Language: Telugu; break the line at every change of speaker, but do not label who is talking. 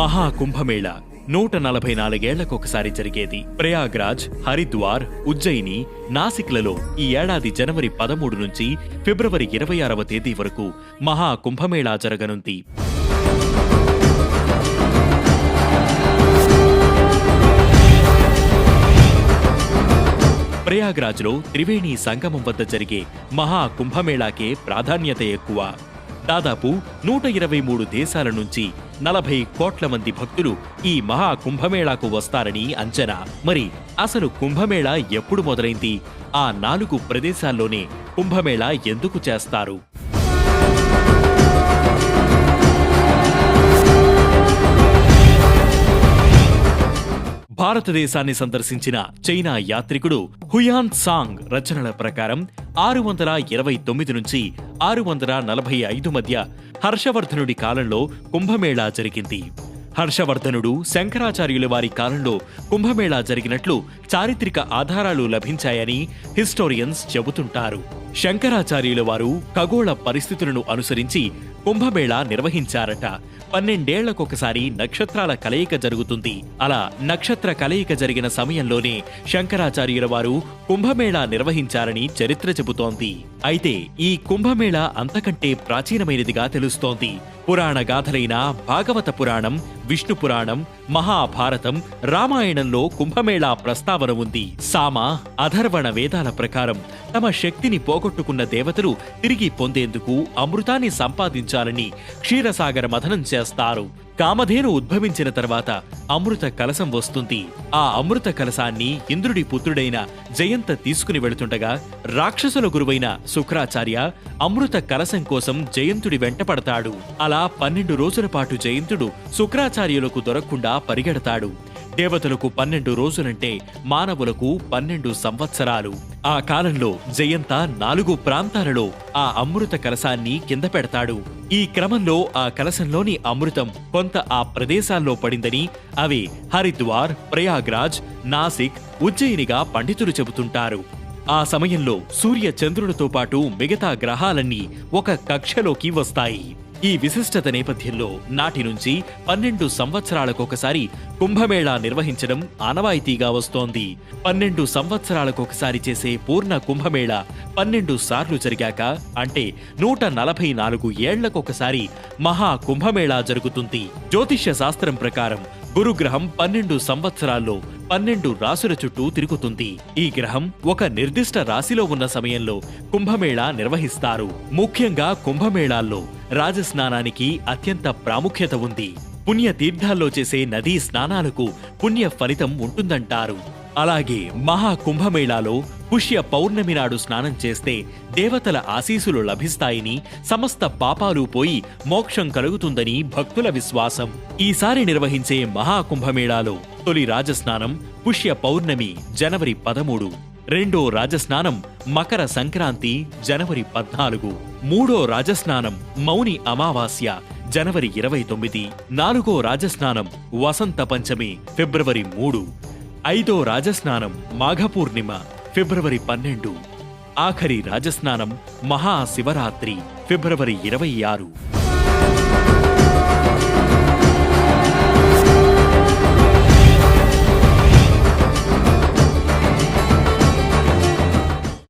మహాకుంభమేళ. నూట నలభై నాలుగేళ్ళకొకసారి జరిగేది. ప్రయాగ్రాజ్ హరిద్వార్ ఉజ్జయిని నాసిక్లలో ఈ ఏడాది జనవరి పదమూడు నుంచి ఫిబ్రవరి ఇరవై ఆరవ తేదీ వరకు మహాకుంభమేళా జరగనుంది. ప్రయాగ్రాజ్లో త్రివేణి సంగమం వద్ద జరిగే మహా కుంభమేళాకే ప్రాధాన్యత ఎక్కువ. దాదాపు నూట ఇరవై మూడు దేశాల నుంచి నలభై కోట్ల మంది భక్తులు ఈ మహా కుంభమేళాకు వస్తారని అంచనా. మరి అసలు కుంభమేళా ఎప్పుడు మొదలైంది? ఆ నాలుగు ప్రదేశాల్లోనే కుంభమేళా ఎందుకు చేస్తారు? భారతదేశాన్ని సందర్శించిన చైనా యాత్రికుడు హుయాన్ సాంగ్ రచనల ప్రకారం ఆరు వందల ఇరవై తొమ్మిది నుంచి ఆరు వందల నలభై ఐదు మధ్య హర్షవర్ధనుడి కాలంలో కుంభమేళా జరిగింది. హర్షవర్ధనుడు శంకరాచార్యుల వారి కాలంలో కుంభమేళా జరిగినట్లు చారిత్రక ఆధారాలు లభించాయని హిస్టోరియన్స్ చెబుతుంటారు. శంకరాచార్యుల వారు ఖగోళ పరిస్థితులను అనుసరించి కుంభమేళా నిర్వహించారట. పన్నెండేళ్ళకొకసారి నక్షత్రాల కలయిక జరుగుతుంది. అలా నక్షత్ర కలయిక జరిగిన సమయంలోనే శంకరాచార్యుల వారు కుంభమేళా నిర్వహించారని చరిత్ర చెబుతోంది. అయితే ఈ కుంభమేళా అంతకంటే ప్రాచీనమైనదిగా తెలుస్తోంది. పురాణ గాథలైన భాగవత పురాణం విష్ణు పురాణం మహాభారతం రామాయణంలో కుంభమేళా ప్రస్తావన ఉంది. సామ అధర్వణ వేదాల ప్రకారం తమ శక్తిని పో పోగొట్టుకున్న దేవతలు తిరిగి పొందేందుకు అమృతాన్ని సంపాదించాలని క్షీరసాగర మథనం చేస్తారు. కామధేను ఉద్భవించిన తర్వాత అమృత కలశం వస్తుంది. ఆ అమృత కలశాన్ని ఇంద్రుడి పుత్రుడైన జయంత తీసుకుని వెళుతుండగా రాక్షసుల గురువైన శుక్రాచార్య అమృత కలశం కోసం జయంతుడి వెంటపడతాడు అలా పన్నెండు రోజుల పాటు జయంతుడు శుక్రాచార్యులకు దొరకకుండా పరిగెడతాడు. దేవతలకు పన్నెండు రోజులంటే మానవులకు పన్నెండు సంవత్సరాలు. ఆ కాలంలో జయంత నాలుగు ప్రాంతాలలో ఆ అమృత కలశాన్ని కింద పెడతాడు. ఈ క్రమంలో ఆ కలశంలోని అమృతం కొంత ఆ ప్రదేశాల్లో పడిందని అవి హరిద్వార్ ప్రయాగ్రాజ్ నాసిక్ ఉజ్జయినిగా పండితులు చెబుతుంటారు. ఆ సమయంలో సూర్య చంద్రులతో పాటు మిగతా గ్రహాలన్నీ ఒక కక్షలోకి వస్తాయి. ఈ విశిష్టత నేపథ్యంలో నాటి నుంచి పన్నెండు సంవత్సరాలకొకసారి కుంభమేళా నిర్వహించడం ఆనవాయితీగా వస్తోంది. పన్నెండు సంవత్సరాలకొకసారి చేసే పూర్ణ కుంభమేళా పన్నెండు సార్లు జరిగాక అంటే నూట నలభై నాలుగు ఏళ్ళకొకసారి మహా కుంభమేళా జరుగుతుంది. జ్యోతిష్య శాస్త్రం ప్రకారం గురుగ్రహం పన్నెండు సంవత్సరాల్లో పన్నెండు రాసుల చుట్టూ తిరుగుతుంది. ఈ గ్రహం ఒక నిర్దిష్ట రాశిలో ఉన్న సమయంలో కుంభమేళా నిర్వహిస్తారు. ముఖ్యంగా కుంభమేళాల్లో రాజస్నానానికి అత్యంత ప్రాముఖ్యత ఉంది. పుణ్య తీర్థాల్లో చేసే నదీ స్నానాలకు పుణ్య ఫలితం ఉంటుందంటారు. అలాగే మహా కుంభమేళాలో పుష్య పౌర్ణమి నాడు స్నానం చేస్తే దేవతల ఆశీసులు లభిస్తాయని సమస్త పాపాలు పోయి మోక్షం కలుగుతుందని భక్తుల విశ్వాసం. ఈసారి నిర్వహించే మహా కుంభమేళాలో తొలి రాజస్నానం పుష్య పౌర్ణమి జనవరి పదమూడు. రెండో రాజస్నానం మకర సంక్రాంతి జనవరి పద్నాలుగు. మూడో రాజస్నానం మౌని అమావాస్య జనవరి ఇరవై తొమ్మిది. నాలుగో రాజస్నానం వసంత పంచమి ఫిబ్రవరి మూడు. ఐదో రాజస్నానం మాఘపూర్ణిమ ఫిబ్రవరి పన్నెండు. ఆఖరి రాజస్నానం మహాశివరాత్రి ఫిబ్రవరి ఇరవై ఆరు.